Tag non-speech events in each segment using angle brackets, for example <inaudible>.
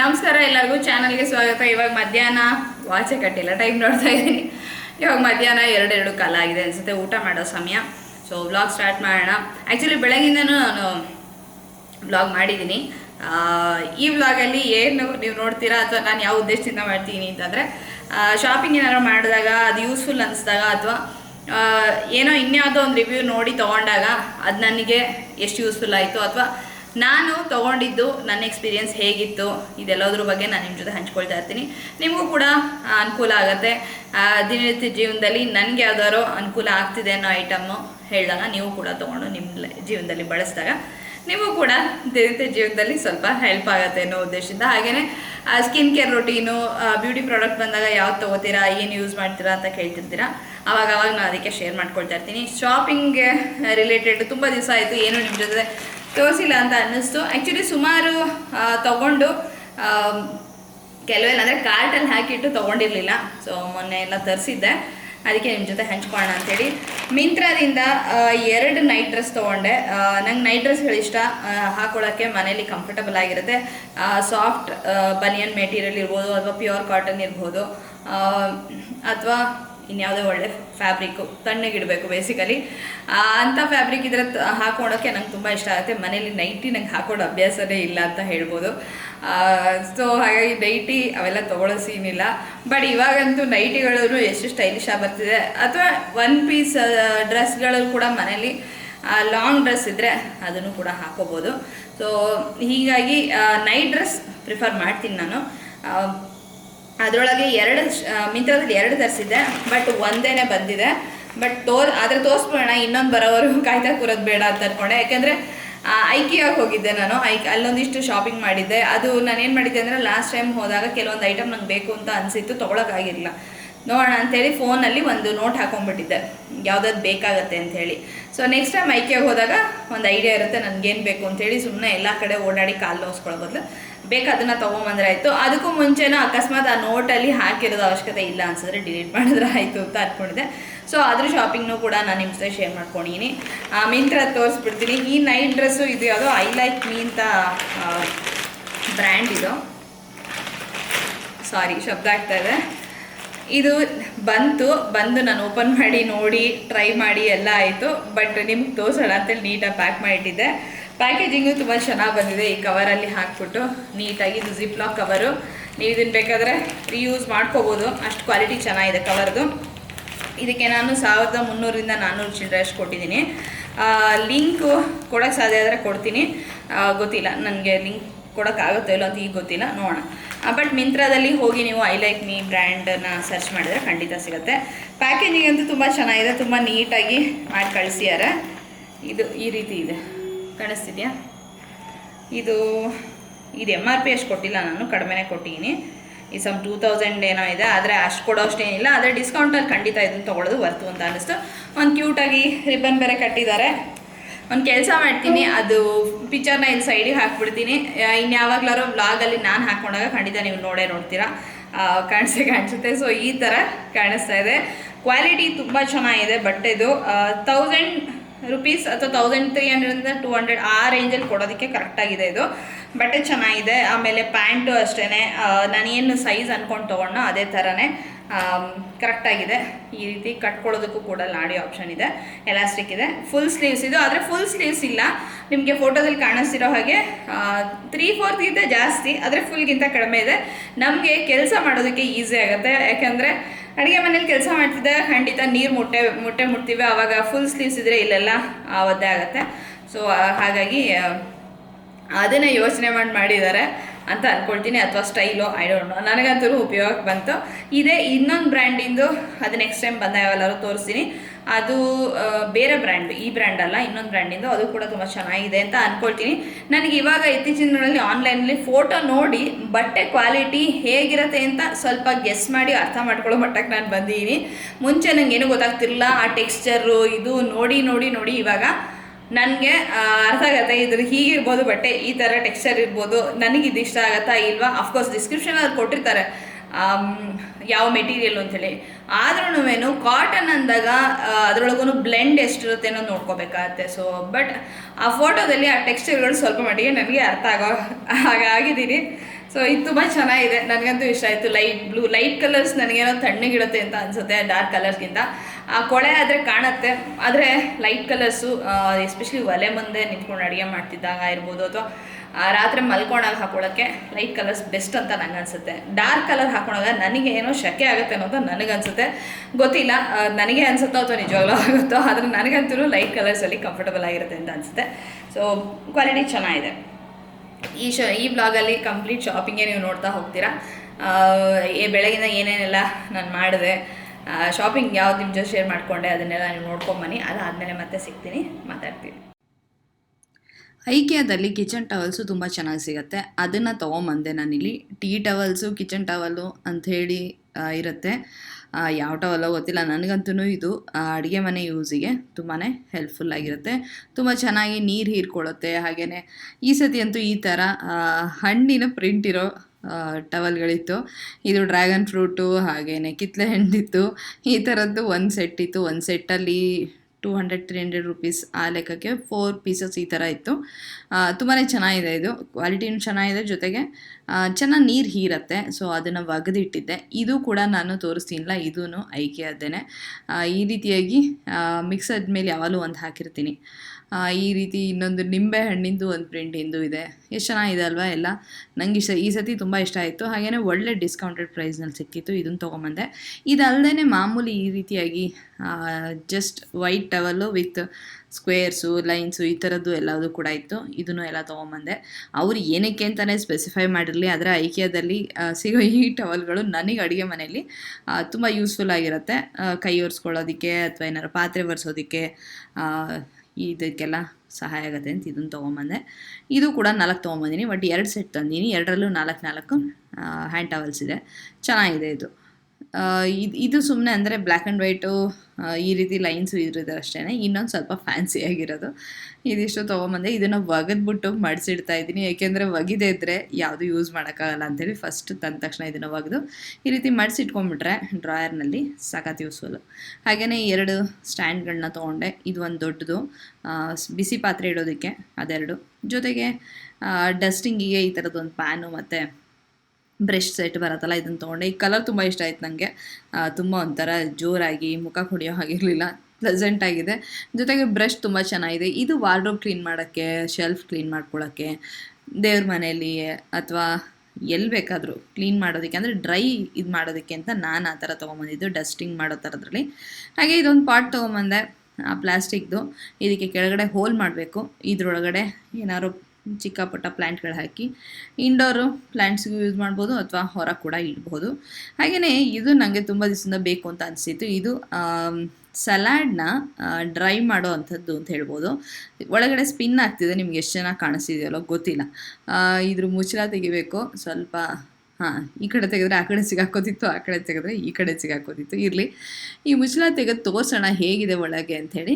ನಮಸ್ಕಾರ ಎಲ್ಲರಿಗೂ ಚಾನಲ್ಗೆ ಸ್ವಾಗತ. ಇವಾಗ ಮಧ್ಯಾಹ್ನ, ವಾಚೆ ಕಟ್ಟಿಲ್ಲ ಟೈಮ್ ನೋಡ್ತಾ ಇದ್ದೀನಿ. ಇವಾಗ ಮಧ್ಯಾಹ್ನ ಎರಡೆರಡು ಕಾಲ ಆಗಿದೆ ಅನಿಸುತ್ತೆ, ಊಟ ಮಾಡೋ ಸಮಯ. ಸೊ ವ್ಲಾಗ್ ಸ್ಟಾರ್ಟ್ ಮಾಡೋಣ. ಆ್ಯಕ್ಚುಲಿ ಬೆಳಗಿಂದನೂ ನಾನು ವ್ಲಾಗ್ ಮಾಡಿದ್ದೀನಿ. ಈ ವ್ಲಾಗಲ್ಲಿ ಏನು ನೀವು ನೋಡ್ತೀರಾ ಅಥವಾ ನಾನು ಯಾವ ಉದ್ದೇಶದಿಂದ ಮಾಡ್ತೀನಿ ಅಂತಂದರೆ ಶಾಪಿಂಗ್ ಏನಾದ್ರು ಮಾಡಿದಾಗ, ಅದು ಯೂಸ್ಫುಲ್ ಅನಿಸಿದಾಗ ಅಥವಾ ಏನೋ ಇನ್ಯಾವುದೋ ಒಂದು ರಿವ್ಯೂ ನೋಡಿ ತೊಗೊಂಡಾಗ, ಅದು ನನಗೆ ಎಷ್ಟು ಯೂಸ್ಫುಲ್ ಆಯಿತು ಅಥವಾ ನಾನು ತಗೊಂಡಿದ್ದು ನನ್ನ ಎಕ್ಸ್ಪೀರಿಯನ್ಸ್ ಹೇಗಿತ್ತು, ಇದೆಲ್ಲದ್ರ ಬಗ್ಗೆ ನಾನು ನಿಮ್ಮ ಜೊತೆ ಹಂಚ್ಕೊಳ್ತಾ ಇರ್ತೀನಿ. ನಿಮಗೂ ಕೂಡ ಅನುಕೂಲ ಆಗುತ್ತೆ. ದಿನನಿತ್ಯ ಜೀವನದಲ್ಲಿ ನನಗೆ ಯಾವ್ದಾದ್ರು ಅನುಕೂಲ ಆಗ್ತಿದೆ ಅನ್ನೋ ಐಟಮ್ಮು ಹೇಳಿದಾಗ ನೀವು ಕೂಡ ತೊಗೊಂಡು ನಿಮ್ಮ ಜೀವನದಲ್ಲಿ ಬಳಸಿದಾಗ ನೀವು ಕೂಡ ದಿನನಿತ್ಯ ಜೀವನದಲ್ಲಿ ಸ್ವಲ್ಪ ಹೆಲ್ಪ್ ಆಗುತ್ತೆ ಅನ್ನೋ ಉದ್ದೇಶದಿಂದ. ಹಾಗೆಯೇ skin care routine beauty product ಬಂದಾಗ ಯಾವ್ದು ತೊಗೋತೀರಾ, ಏನು ಯೂಸ್ ಮಾಡ್ತೀರಾ ಅಂತ ಕೇಳ್ತಿರ್ತೀರಾ ಅವಾಗ ಅವಾಗ ನಾನು ಅದಕ್ಕೆ ಶೇರ್ ಮಾಡ್ಕೊಳ್ತಾ ಇರ್ತೀನಿ. ಶಾಪಿಂಗ್ಗೆ ರಿಲೇಟೆಡ್ ತುಂಬ ದಿವಸ ಆಯಿತು. ಏನು ನಿಮ್ಮ ಜೊತೆ ತೋರಿಸಿಲ್ಲ ಅಂತ ಅನ್ನಿಸ್ತು. ಆ್ಯಕ್ಚುಲಿ ಸುಮಾರು ತೊಗೊಂಡು ಕೆಲವೆಲ್ಲ ಅಂದರೆ ಕಾರ್ಟಲ್ಲಿ ಹಾಕಿಟ್ಟು ತೊಗೊಂಡಿರಲಿಲ್ಲ. ಸೊ ಮೊನ್ನೆ ಎಲ್ಲ ತರಿಸಿದ್ದೆ. ಅದಕ್ಕೆ ನಿಮ್ಮ ಜೊತೆ ಹಂಚ್ಕೊಳ್ಳೋಣ ಅಂತೇಳಿ. ಮಿಂತ್ರಾದಿಂದ ಎರಡು ನೈಟ್ ಡ್ರೆಸ್ ತೊಗೊಂಡೆ. ನಂಗೆ ನೈಟ್ ಡ್ರೆಸ್ಗಳು ಇಷ್ಟ. ಆ, ಹಾಕೊಳ್ಳೋಕ್ಕೆ ಮನೇಲಿ ಕಂಫರ್ಟಬಲ್ ಆಗಿರುತ್ತೆ. ಸಾಫ್ಟ್ ಬನಿಯನ್ ಮೆಟೀರಿಯಲ್ ಇರ್ಬೋದು ಅಥವಾ ಪ್ಯೂರ್ ಕಾಟನ್ ಇರ್ಬೋದು. ಅಥವಾ ಇನ್ಯಾವುದೋ ಒಳ್ಳೆ ಫ್ಯಾಬ್ರಿಕ್ಕು ತಣ್ಣಗಿಡಬೇಕು ಬೇಸಿಕಲಿ ಅಂಥ ಫ್ಯಾಬ್ರಿಕ್ ಇದ್ರೆ ಹಾಕೊಳೋಕ್ಕೆ ನಂಗೆ ತುಂಬ ಇಷ್ಟ ಆಗುತ್ತೆ. ಮನೇಲಿ ನೈಟಿ ನಂಗೆ ಹಾಕೊಳ್ಳೋ ಅಭ್ಯಾಸವೇ ಇಲ್ಲ ಅಂತ ಹೇಳ್ಬೋದು. ಸೊ ಹಾಗಾಗಿ ನೈಟಿ ಅವೆಲ್ಲ ತೊಗೊಳ್ಳೋ ಸೀನ್ ಇಲ್ಲ. ಬಟ್ ಇವಾಗಂತೂ ನೈಟಿಗಳೂ ಎಷ್ಟು ಸ್ಟೈಲಿಶ್ ಆಗಿ ಬರ್ತಿದೆ. ಅಥವಾ ಒನ್ ಪೀಸ್ ಡ್ರೆಸ್ಗಳು ಕೂಡ ಮನೇಲಿ ಲಾಂಗ್ ಡ್ರೆಸ್ ಇದ್ದರೆ ಅದನ್ನು ಕೂಡ ಹಾಕೋಬೋದು. ಸೊ ಹೀಗಾಗಿ ನೈಟ್ ಡ್ರೆಸ್ ಪ್ರಿಫರ್ ಮಾಡ್ತೀನಿ ನಾನು. ಅದರೊಳಗೆ ಎರಡು ಮಿಂತ್ರದಲ್ಲಿ ಎರಡು ತರಿಸಿದ್ದೆ ಬಟ್ ಒಂದೇನೆ ಬಂದಿದೆ. ಬಟ್ ತೋರ್, ಆದರೆ ತೋರಿಸ್ಬಿಡೋಣ, ಇನ್ನೊಂದು ಬರೋವರೆಗೂ <laughs> ಕಾಯ್ತಾ ಕೂರೋದು ಬೇಡ ಅಂತ ಅನ್ಕೊಂಡೆ. ಯಾಕೆಂದರೆ ಐಕಿಯಾಗಿ ಹೋಗಿದ್ದೆ ನಾನು, ಐಕ್, ಅಲ್ಲೊಂದಿಷ್ಟು ಶಾಪಿಂಗ್ ಮಾಡಿದ್ದೆ. ಅದು ನಾನು ಏನು ಮಾಡಿದ್ದೆ ಅಂದರೆ ಲಾಸ್ಟ್ ಟೈಮ್ ಹೋದಾಗ ಕೆಲವೊಂದು ಐಟಮ್ ನಂಗೆ ಬೇಕು ಅಂತ ಅನಿಸಿತ್ತು ತೊಗೊಳಕ್ಕಾಗಿರಲಿಲ್ಲ ನೋಡೋಣ ಅಂಥೇಳಿ ಫೋನಲ್ಲಿ ಒಂದು ನೋಟ್ ಹಾಕೊಂಡ್ಬಿಟ್ಟಿದ್ದೆ. ಯಾವುದಾದ್ರು ಬೇಕಾಗತ್ತೆ ಅಂಥೇಳಿ. ಸೊ ನೆಕ್ಸ್ಟ್ ಟೈಮ್ ಐಕೆಗೆ ಹೋದಾಗ ಒಂದು ಐಡಿಯಾ ಇರುತ್ತೆ, ನನಗೇನು ಬೇಕು ಅಂಥೇಳಿ ಸುಮ್ಮನೆ ಎಲ್ಲ ಕಡೆ ಓಡಾಡಿ ಕಾಲು ನೋಸ್ಕೊಳ್ಳೋ ಬದಲು. ಬೇಕು ಅದನ್ನು ತೊಗೊಂಬಂದ್ರೆ ಆಯಿತು. ಅದಕ್ಕೂ ಮುಂಚೆನೂ ಅಕಸ್ಮಾತ್ ಆ ನೋಟಲ್ಲಿ ಹಾಕಿರೋದು ಅವಶ್ಯಕತೆ ಇಲ್ಲ ಅನ್ಸಿದ್ರೆ ಡಿಲೀಟ್ ಮಾಡಿದ್ರೆ ಆಯಿತು ಅಂತ ಅಂದ್ಕೊಂಡಿದ್ದೆ ಸೊ ಅದ್ರ ಶಾಪಿಂಗ್ನೂ ಕೂಡ ನಾನು ನಿಮ್ಮ ಜೊತೆ ಶೇರ್ ಮಾಡ್ಕೊಂಡಿದ್ದೀನಿ ಮಿಂತ್ರ ತೋರಿಸ್ಬಿಡ್ತೀನಿ. ಈ ನೈಟ್ ಡ್ರೆಸ್ಸು ಇದು ಯಾವುದೋ ಐ ಲೈಕ್ ಮೀ ಅಂತ ಬ್ರ್ಯಾಂಡ್ ಇದು. ಸಾರಿ ಶಬ್ದ ಆಗ್ತಾ ಇದೆ. ಇದು ಬಂತು, ಬಂದು ನಾನು ಓಪನ್ ಮಾಡಿ, ನೋಡಿ ಟ್ರೈ ಮಾಡಿ ಎಲ್ಲ ಆಯಿತು. ಬಟ್ ನಿಮ್ಗೆ ತೋರಿಸೋಣ ಅಂತೇಳಿ ನೀಟಾಗಿ ಪ್ಯಾಕ್ ಮಾಡಿಟ್ಟಿದ್ದೆ. ಪ್ಯಾಕೇಜಿಂಗು ತುಂಬ ಚೆನ್ನಾಗಿ ಬಂದಿದೆ ಈ ಕವರಲ್ಲಿ ಹಾಕ್ಬಿಟ್ಟು. ನೀಟಾಗಿ ಇದು ಜಿಪ್ ಲಾಕ್ ಕವರು ನೀವು ಇದನ್ನು ಬೇಕಾದರೆ ರೀಯೂಸ್ ಮಾಡ್ಕೋಬೋದು. ಅಷ್ಟು ಕ್ವಾಲಿಟಿ ಚೆನ್ನಾಗಿದೆ ಕವರ್ದು ಇದಕ್ಕೆ ನಾನು ಸಾವಿರದ ಮುನ್ನೂರಿಂದ ನಾನ್ನೂರು ಚಿಲ್ಲರೆ ಅಷ್ಟು ಕೊಟ್ಟಿದ್ದೀನಿ. ಲಿಂಕು ಕೊಡೋಕ್ಕೆ ಸಾಧ್ಯ ಆದರೆ ಕೊಡ್ತೀನಿ. ಗೊತ್ತಿಲ್ಲ. ನನಗೆ ಲಿಂಕ್ ಕೊಡೋಕ್ಕಾಗುತ್ತೋ ಇಲ್ಲೋ ಅಂತ ಈಗ ಗೊತ್ತಿಲ್ಲ. ನೋಡೋಣ. ಬಟ್ ಮಿಂತ್ರಾದಲ್ಲಿ ಹೋಗಿ ನೀವು ಐ ಲೈಕ್ ಮೀ ಬ್ರ್ಯಾಂಡನ್ನ ಸರ್ಚ್ ಮಾಡಿದ್ರೆ ಖಂಡಿತ ಸಿಗುತ್ತೆ. ಪ್ಯಾಕೇಜಿಂಗ್ ಅಂತೂ ತುಂಬ ಚೆನ್ನಾಗಿದೆ, ತುಂಬ ನೀಟಾಗಿ ಮಾಡಿ ಕಳಿಸ್ಯಾರೆ ಇದು ಈ ರೀತಿ ಇದೆ. ಕಾಣಿಸ್ತಿದ್ಯಾ? ಇದು ಇದು ಎಂ ಆರ್ ಪಿ ಅಷ್ಟು ಕೊಟ್ಟಿಲ್ಲ, ನಾನು ಕಡಿಮೆನೇ ಕೊಟ್ಟಿದ್ದೀನಿ. ಈ ಸಮ್ ಟೂ ತೌಸಂಡ್ ಏನೋ ಇದೆ, ಆದರೆ ಅಷ್ಟು ಕೊಡೋ ಅಷ್ಟೇನಿಲ್ಲ ಆದರೆ ಡಿಸ್ಕೌಂಟಲ್ಲಿ ಖಂಡಿತ ಇದನ್ನು ತೊಗೊಳೋದು ವರ್ತು ಅಂತ ಅನ್ನಿಸ್ತು ಒಂದು ಕ್ಯೂಟಾಗಿ ರಿಬ್ಬನ್ ಬೇರೆ ಕಟ್ಟಿದ್ದಾರೆ ಒಂದು ಕೆಲಸ ಮಾಡ್ತೀನಿ, ಅದು ಪಿಕ್ಚರ್ನ ಇಲ್ಲಿ ಸೈಡಿಗೆ ಹಾಕ್ಬಿಡ್ತೀನಿ. ಇನ್ಯಾವಾಗ್ಲಾರು ಬ್ಲಾಗಲ್ಲಿ ನಾನು ಹಾಕ್ಕೊಂಡಾಗ ಖಂಡಿತ ನೀವು ನೋಡೇ ನೋಡ್ತೀರಾ. ಕಾಣಿಸೇ ಕಾಣಿಸುತ್ತೆ. ಸೊ ಈ ಥರ ಕಾಣಿಸ್ತಾ ಇದೆ. ಕ್ವಾಲಿಟಿ ತುಂಬ ಚೆನ್ನಾಗಿದೆ ಬಟ್ಟೆದು. ತೌಸಂಡ್ ರುಪೀಸ್ ಅಥವಾ ತೌಸಂಡ್ ತ್ರೀ ಹಂಡ್ರೆಡಿಂದ ಟೂ ಹಂಡ್ರೆಡ್ ಆ ರೇಂಜಲ್ಲಿ ಕೊಡೋದಕ್ಕೆ ಕರೆಕ್ಟಾಗಿದೆ ಇದು. ಬಟ್ಟೆ ಚೆನ್ನಾಗಿದೆ. ಆಮೇಲೆ ಪ್ಯಾಂಟು ಅಷ್ಟೇ ನಾನೇನು ಸೈಜ್ ಅಂದ್ಕೊಂಡು ತೊಗೊಂಡು ಅದೇ ಥರನೇ ಕರೆಕ್ಟಾಗಿದೆ ಈ ರೀತಿ ಕಟ್ಕೊಳ್ಳೋದಕ್ಕೂ ಕೂಡ ಲಾಡಿ ಆಪ್ಷನ್ ಇದೆ. ಎಲಾಸ್ಟಿಕ್ ಇದೆ. ಫುಲ್ ಸ್ಲೀವ್ಸ್ ಇದು, ಆದರೆ ಫುಲ್ ಸ್ಲೀವ್ಸ್ ಇಲ್ಲ. ನಿಮಗೆ ಫೋಟೋದಲ್ಲಿ ಕಾಣಿಸ್ತಿರೋ ಹಾಗೆ ತ್ರೀ ಫೋರ್ತ್ಗಿಂತ ಜಾಸ್ತಿ, ಆದರೆ ಫುಲ್ಗಿಂತ ಕಡಿಮೆ ಇದೆ. ನಮಗೆ ಕೆಲಸ ಮಾಡೋದಕ್ಕೆ ಈಸಿ ಆಗುತ್ತೆ. ಯಾಕೆಂದರೆ ಅಡುಗೆ ಮನೇಲಿ ಕೆಲಸ ಮಾಡ್ತಿದ್ದೆ, ಖಂಡಿತ ನೀರು ಮುಟ್ಟೆ ಮುಟ್ಟೆ ಮುಟ್ತೀವಿ. ಆವಾಗ ಫುಲ್ ಸ್ಲೀವ್ಸ್ ಇದ್ದರೆ ಇಲ್ಲೆಲ್ಲ ಒದ್ದೆ ಆಗುತ್ತೆ. ಸೊ ಹಾಗಾಗಿ ಅದನ್ನೇ ಯೋಚನೆ ಮಾಡಿ ಮಾಡಿದ್ದಾರೆ. ಅಂತ ಅಂದ್ಕೊಳ್ತೀನಿ ಅಥವಾ ಸ್ಟೈಲು ಐ ಡೋಂಟ್ ನೋ ನನಗಂತೂ ಉಪಯೋಗಕ್ಕೆ ಬಂತು. ಇದೇ ಇನ್ನೊಂದು ಬ್ರ್ಯಾಂಡಿಂದು ಅದು ನೆಕ್ಸ್ಟ್ ಟೈಮ್ ಬಂದಾಗ ತೋರಿಸ್ತೀನಿ. ಅದು ಬೇರೆ ಬ್ರ್ಯಾಂಡ್ ಈ ಬ್ರ್ಯಾಂಡ್ ಅಲ್ಲ, ಇನ್ನೊಂದು ಬ್ರ್ಯಾಂಡಿಂದು ಅದು ಕೂಡ ತುಂಬ ಚೆನ್ನಾಗಿದೆ ಅಂತ ಅಂದ್ಕೊಳ್ತೀನಿ ನನಗೆ ಇವಾಗ ಇತ್ತೀಚಿನ ದಿನಗಳಲ್ಲಿ ಆನ್ಲೈನಲ್ಲಿ ಫೋಟೋ ನೋಡಿ, ಬಟ್ಟೆ ಕ್ವಾಲಿಟಿ ಹೇಗಿರುತ್ತೆ ಅಂತ ಸ್ವಲ್ಪ ಗೆಸ್ ಮಾಡಿ ಅರ್ಥ ಮಾಡ್ಕೊಳ್ಳೋ ಮಟ್ಟಕ್ಕೆ ನಾನು ಬಂದಿದ್ದೀನಿ. ಮುಂಚೆ ನನಗೇನು ಗೊತ್ತಾಗ್ತಿರಲಿಲ್ಲ, ಆ ಟೆಕ್ಸ್ಚರು ಇದು ನೋಡಿ ನೋಡಿ ನೋಡಿ ಇವಾಗ ನನಗೆ ಅರ್ಥ ಆಗುತ್ತೆ. ಇದ್ರ ಹೀಗಿರ್ಬೋದು, ಬಟ್ಟೆ ಈ ಥರ ಟೆಕ್ಸ್ಚರ್ ಇರ್ಬೋದು. ನನಗೆ ಇದು ಇಷ್ಟ ಆಗತ್ತಾ ಇಲ್ವಾ? ಅಫ್ಕೋರ್ಸ್ ಡಿಸ್ಕ್ರಿಪ್ಷನ್ ಅವ್ರು ಕೊಟ್ಟಿರ್ತಾರೆ. ಯಾವ ಮೆಟೀರಿಯಲ್ ಅಂತೇಳಿ. ಆದ್ರೂ ಕಾಟನ್ ಅಂದಾಗ ಅದರೊಳಗೂ ಬ್ಲೆಂಡ್ ಎಷ್ಟಿರುತ್ತೆ ಅನ್ನೋದು ನೋಡ್ಕೋಬೇಕಾಗತ್ತೆ. ಸೊ ಬಟ್ ಆ ಫೋಟೋದಲ್ಲಿ ಆ ಟೆಕ್ಸ್ಚರ್ಗಳು ಸ್ವಲ್ಪ ಮಟ್ಟಿಗೆ ನನಗೆ ಅರ್ಥ ಆಗೋ ಹಾಗಾಗಿದ್ದೀನಿ ಸೊ ಇದು ತುಂಬ ಚೆನ್ನಾಗಿದೆ. ನನಗಂತೂ ಇಷ್ಟ ಆಯಿತು. ಲೈಟ್ ಬ್ಲೂ ಲೈಟ್ ಕಲರ್ಸ್ ನನಗೇನೋ ತಣ್ಣಗಿರುತ್ತೆ ಅಂತ ಅನಿಸುತ್ತೆ ಡಾರ್ಕ್ ಕಲರ್ಸ್ಗಿಂತ ಆ ಕೊಳೆ ಆದರೆ ಕಾಣುತ್ತೆ. ಆದರೆ ಲೈಟ್ ಕಲರ್ಸು ಎಸ್ಪೆಷಲಿ ಒಲೆ ಮುಂದೆ ನಿಂತ್ಕೊಂಡು ಅಡುಗೆ ಮಾಡ್ತಿದ್ದಾಗ ಇರ್ಬೋದು ಅಥವಾ ರಾತ್ರಿ ಮಲ್ಕೊಂಡಾಗ ಹಾಕೊಳ್ಳೋಕ್ಕೆ ಲೈಟ್ ಕಲರ್ಸ್ ಬೆಸ್ಟ್ ಅಂತ ನಂಗೆ ಅನಿಸುತ್ತೆ. ಡಾರ್ಕ್ ಕಲರ್ ಹಾಕೊಂಡಾಗ ನನಗೆ ಏನೋ ಶಕೆ ಆಗುತ್ತೆ ಅನ್ನೋದು ನನಗನ್ಸುತ್ತೆ ಗೊತ್ತಿಲ್ಲ ನನಗೆ ಅನಿಸುತ್ತೋ ಅಥವಾ ನಿಜವಾಗ್ಲೂ ಆಗುತ್ತೋ, ಆದರೆ ನನಗಂತೂ ಲೈಟ್ ಕಲರ್ಸಲ್ಲಿ ಕಂಫರ್ಟಬಲ್ ಆಗಿರುತ್ತೆ ಅಂತ ಅನಿಸುತ್ತೆ. ಸೊ ಕ್ವಾಲಿಟಿ ಚೆನ್ನಾಗಿದೆ. ಈ ಶ, ಈ ಬ್ಲಾಗಲ್ಲಿ ಕಂಪ್ಲೀಟ್ ಶಾಪಿಂಗೇ ನೀವು ನೋಡ್ತಾ ಹೋಗ್ತೀರಾ? ಏ ಬೆಳಗಿನ ಏನೇನೆಲ್ಲ ನಾನು ಮಾಡಿದೆ? ಶಾಪಿಂಗ್ ಯಾವ್ದು ನಿಮ್ಮ ಜೊತೆ ಶೇರ್ ಮಾಡಿಕೊಂಡೆ, ಅದನ್ನೆಲ್ಲ ನೀವು ನೋಡ್ಕೊಂಬನ್ನಿ. ಅದಾದಮೇಲೆ ಮತ್ತೆ ಸಿಗ್ತೀನಿ. ಮಾತಾಡ್ತೀನಿ ಐಕಿಯಾದಲ್ಲಿ ಕಿಚನ್ ಟವಲ್ಸು ತುಂಬ ಚೆನ್ನಾಗಿ ಸಿಗುತ್ತೆ. ಅದನ್ನು ತೊಗೊಂಬಂದೆ ನಾನಿಲ್ಲಿ. ಟೀ ಟವಲ್ಸು ಕಿಚನ್ ಟವಲ್ಲು ಹೇಳಿ ಇರುತ್ತೆ. ಯಾವ ಟವಲ್ಲೋ ಗೊತ್ತಿಲ್ಲ. ನನಗಂತೂ ಇದು ಅಡುಗೆ ಮನೆ ಯೂಸಿಗೆ ತುಂಬಾ ಹೆಲ್ಪ್ಫುಲ್ ಆಗಿರುತ್ತೆ. ತುಂಬ ಚೆನ್ನಾಗಿ ನೀರು ಹೀರ್ಕೊಳ್ಳುತ್ತೆ. ಹಾಗೆಯೇ ಈ ಸತಿ ಅಂತೂ ಈ ಥರ ಹಣ್ಣಿನ ಪ್ರಿಂಟ್ ಇರೋ ಟವಲ್ಗಳಿತ್ತು. ಇದು ಡ್ರ್ಯಾಗನ್ ಫ್ರೂಟು ಹಾಗೆಯೇ ಕಿತ್ಲೆ ಹಣ್ಣಿತ್ತು. ಈ ಥರದ್ದು ಒಂದು ಸೆಟ್ ಇತ್ತು. ಒಂದು ಸೆಟ್ಟಲ್ಲಿ two hundred three hundred rupees ಆ ಲೆಕ್ಕಕ್ಕೆ ಫೋರ್ ಪೀಸಸ್ ಈ ಥರ ಇತ್ತು. ತುಂಬಾ ಚೆನ್ನಾಗಿದೆ ಇದು. ಕ್ವಾಲಿಟಿನೂ ಚೆನ್ನಾಗಿದೆ. ಜೊತೆಗೆ ಚೆನ್ನಾಗಿ ನೀರು ಹೀರತ್ತೆ. ಸೊ ಅದನ್ನು ಒಗೆದಿಟ್ಟಿದ್ದೆ. ಇದು ಕೂಡ ನಾನು ತೋರಿಸ್ತೀನಿಲ್ಲ ಇದೂ ಐಕಿಯಾದ್ದೇನೆ. ಈ ರೀತಿಯಾಗಿ ಮಿಕ್ಸ್ ಆದಮೇಲೆ ಯಾವಾಗಲೂ ಒಂದು ಹಾಕಿರ್ತೀನಿ. ಈ ರೀತಿ ಇನ್ನೊಂದು ನಿಂಬೆ ಹಣ್ಣಿಂದು ಒಂದು ಪ್ರಿಂಟ್ ಇಂದು ಇದೆ. ಎಷ್ಟು ಚೆನ್ನಾಗಿದೆ ಅಲ್ವಾ ಎಲ್ಲ? ನನಗೆ ಇಷ್ಟ, ಈ ಸತಿ ತುಂಬ ಇಷ್ಟ ಆಯಿತು. ಹಾಗೆಯೇ ಒಳ್ಳೆ ಡಿಸ್ಕೌಂಟೆಡ್ ಪ್ರೈಸ್ನಲ್ಲಿ ಸಿಕ್ಕಿತ್ತು. ಇದನ್ನು ತೊಗೊಂಬಂದೆ. ಇದಲ್ಲದೆ ಮಾಮೂಲಿ ಈ ರೀತಿಯಾಗಿ just white towel with squares lines ಈ ಥರದ್ದು ಎಲ್ಲದು ಕೂಡ ಇತ್ತು. ಇದನ್ನು ಎಲ್ಲ ತೊಗೊಂಬಂದೆ. ಅವ್ರು ಏನಕ್ಕೆ ಅಂತಲೇ ಸ್ಪೆಸಿಫೈ ಮಾಡಿರಲಿ. ಆದರೆ ಐಕ್ಯದಲ್ಲಿ ಸಿಗೋ ಈ ಟವಲ್ಗಳು ನನಗೆ ಅಡುಗೆ ಮನೆಯಲ್ಲಿ ತುಂಬ ಯೂಸ್ಫುಲ್ ಆಗಿರುತ್ತೆ. ಕೈ ಒರೆಸ್ಕೊಳ್ಳೋದಕ್ಕೆ ಅಥವಾ ಏನಾರು ಪಾತ್ರೆ ಒರೆಸೋದಕ್ಕೆ ಇದಕ್ಕೆಲ್ಲ ಸಹಾಯ ಆಗುತ್ತೆ ಅಂತ ಇದನ್ನು ತೊಗೊಂಬಂದೆ. ಇದು ಕೂಡ ನಾಲ್ಕು ತೊಗೊಂಬಂದಿನಿ ಬಟ್ ಎರಡು ಸೆಟ್ ತಂದೀನಿ. ಎರಡರಲ್ಲೂ ನಾಲ್ಕು ನಾಲ್ಕು ಹ್ಯಾಂಡ್ ಟವಲ್ಸ್ ಇದೆ. ಚೆನ್ನಾಗಿದೆ ಇದು. ಇದು ಸುಮ್ಮನೆ ಅಂದರೆ ಬ್ಲ್ಯಾಕ್ ಆ್ಯಂಡ್ ವೈಟು ಈ ರೀತಿ ಲೈನ್ಸು ಇರೋದು ಅಷ್ಟೇ ಇನ್ನೊಂದು ಸ್ವಲ್ಪ ಫ್ಯಾನ್ಸಿ ಆಗಿರೋದು. ಇದಿಷ್ಟು ತೊಗೊಂಬಂದೆ. ಇದನ್ನು ಒಗೆದ್ಬಿಟ್ಟು ಮಡಿಸಿಡ್ತಾ ಇದ್ದೀನಿ. ಏಕೆಂದರೆ ಒಗಿದೆ ಇದ್ದರೆ ಯಾವುದು ಯೂಸ್ ಮಾಡೋಕ್ಕಾಗಲ್ಲ ಅಂತೇಳಿ ಫಸ್ಟ್ ತಂದ ತಕ್ಷಣ ಇದನ್ನು ಒಗೆದು ಈ ರೀತಿ ಮಡಿಸಿಟ್ಕೊಂಡ್ಬಿಟ್ರೆ ಡ್ರಾಯರ್ನಲ್ಲಿ ಸಖತ್ ಯೂಸ್ಫುಲ್ಲು ಹಾಗೆಯೇ ಎರಡು ಸ್ಟ್ಯಾಂಡ್ಗಳನ್ನ ತೊಗೊಂಡೆ. ಇದು ಒಂದು ದೊಡ್ಡದು. ಬಿಸಿ ಪಾತ್ರೆ ಇಡೋದಕ್ಕೆ ಅದೆರಡು. ಜೊತೆಗೆ ಡಸ್ಟಿಂಗಿಗೆ ಈ ಥರದ್ದೊಂದು ಪ್ಯಾನು ಮತ್ತು ಬ್ರಷ್ ಸೆಟ್ ಬರತ್ತಲ್ಲ, ಇದನ್ನು ತೊಗೊಂಡೆ. ಈ ಕಲರ್ ತುಂಬ ಇಷ್ಟ ಆಯ್ತು ನನಗೆ ತುಂಬ ಒಂಥರ ಜೋರಾಗಿ ಮುಖ ಕುಡಿಯೋ ಹಾಗಿರಲಿಲ್ಲ. ಪ್ಲೆಸೆಂಟ್ ಆಗಿದೆ. ಜೊತೆಗೆ ಬ್ರಷ್ ತುಂಬ ಚೆನ್ನಾಗಿದೆ. ಇದು ವಾರ್ಡ್ರೋಬ್ ಕ್ಲೀನ್ ಮಾಡೋಕ್ಕೆ, ಶೆಲ್ಫ್ ಕ್ಲೀನ್ ಮಾಡ್ಕೊಳ್ಳೋಕ್ಕೆ ದೇವ್ರ ಮನೆಯಲ್ಲಿ ಅಥವಾ ಎಲ್ಲಿ ಬೇಕಾದರೂ ಕ್ಲೀನ್ ಮಾಡೋದಕ್ಕೆ, ಅಂದರೆ ಡ್ರೈ ಇದು ಮಾಡೋದಕ್ಕೆ ಅಂತ ನಾನು ಆ ಥರ ತೊಗೊಂಬಂದಿದ್ದು, ಡಸ್ಟಿಂಗ್ ಮಾಡೋ ಥರದ್ರಲ್ಲಿ. ಹಾಗೆ ಇದೊಂದು ಪಾಟ್ ತೊಗೊಂಬಂದೆ ಪ್ಲಾಸ್ಟಿಕ್ದು. ಇದಕ್ಕೆ ಕೆಳಗಡೆ ಹೋಲ್ ಮಾಡಬೇಕು. ಇದರೊಳಗಡೆ ಏನಾದ್ರು ಚಿಕ್ಕ ಪುಟ್ಟ ಪ್ಲ್ಯಾಂಟ್ಗಳು ಹಾಕಿ ಇಂಡೋರು ಪ್ಲ್ಯಾಂಟ್ಸ್ಗೂ ಯೂಸ್ ಮಾಡ್ಬೋದು ಅಥವಾ ಹೊರ ಕೂಡ ಇಡ್ಬೋದು. ಹಾಗೆಯೇ ಇದು ನನಗೆ ತುಂಬ ದಿವಸದಿಂದ ಬೇಕು ಅಂತ ಅನಿಸಿತ್ತು. ಇದು ಸಲಾಡ್ನ ಡ್ರೈ ಮಾಡೋ ಅಂಥದ್ದು ಅಂತ ಹೇಳ್ಬೋದು. ಒಳಗಡೆ ಸ್ಪಿನ್ ಆಗ್ತಿದೆ, ನಿಮ್ಗೆ ಎಷ್ಟು ಚೆನ್ನಾಗಿ ಕಾಣಿಸ್ತಿದೆಯಲ್ಲೋ ಗೊತ್ತಿಲ್ಲ. ಇದ್ರ ಮುಚ್ಚಳ ತೆಗಿಬೇಕು. ಸ್ವಲ್ಪ ಹಾಂ, ಈ ಕಡೆ ತೆಗೆದ್ರೆ ಆ ಕಡೆ ಸಿಗಾಕೋತಿತ್ತು ಆ ಕಡೆ ತೆಗೆದ್ರೆ ಈ ಕಡೆ ಸಿಗಾಕೋತಿತ್ತು ಇರಲಿ. ಈ ಮುಚ್ಚಳ ತೆಗೆದು ತೋರಿಸೋಣ ಹೇಗಿದೆ ಒಳಗೆ ಅಂಥೇಳಿ